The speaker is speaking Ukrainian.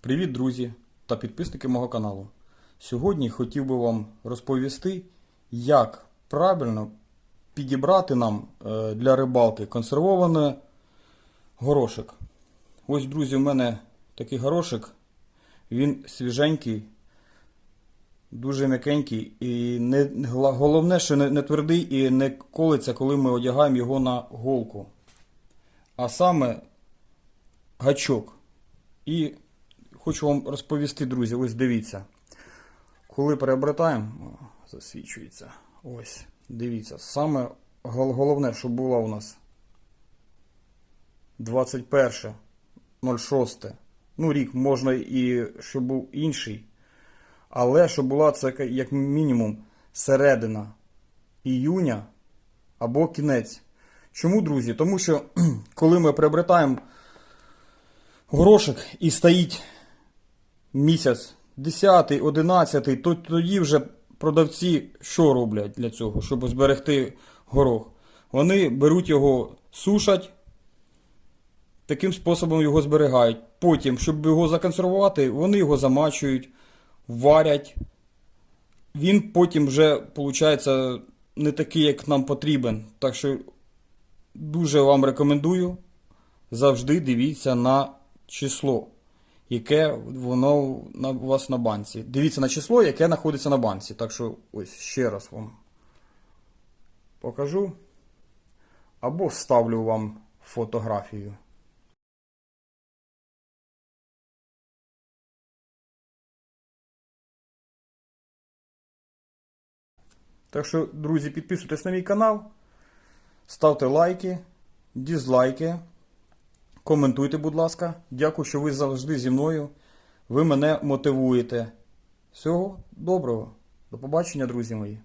Привіт, друзі та підписники мого каналу. Сьогодні хотів би вам розповісти, як правильно підібрати нам е, для рибалки консервований горошек. Ось, друзі, у мене такий горошек. Він свіженький, дуже м'якенький і не, головне, що не, не твердий і не колиться, коли ми одягаємо його на голку. А саме гачок. І хочу вам розповісти, друзі, ось дивіться. Коли переобертаємо, засвічується. Ось, дивіться. Саме головне, щоб була у нас 21.06. Ну, рік можна і щоб був інший. Але щоб була це як мінімум середина іюня або кінець. Чому, друзі? Тому що коли ми приобретаємо горошок і стоїть місяць 10, 11, то тоді вже продавці що роблять для цього, щоб зберегти горох? Вони беруть його, сушать, таким способом його зберігають. Потім, щоб його законсервувати, вони його замачують, варять. Він потім вже, виходить, не такий, як нам потрібен. Так що дуже вам рекомендую завжди дивіться на число, яке воно у вас на банці. Дивіться на число, яке знаходиться на банці. Так що ось ще раз вам покажу. Або вставлю вам фотографію. Так що, друзі, підписуйтесь на мій канал, ставте лайки, дізлайки. Коментуйте, будь ласка. Дякую, що ви завжди зі мною. Ви мене мотивуєте. Всього доброго. До побачення, друзі мої.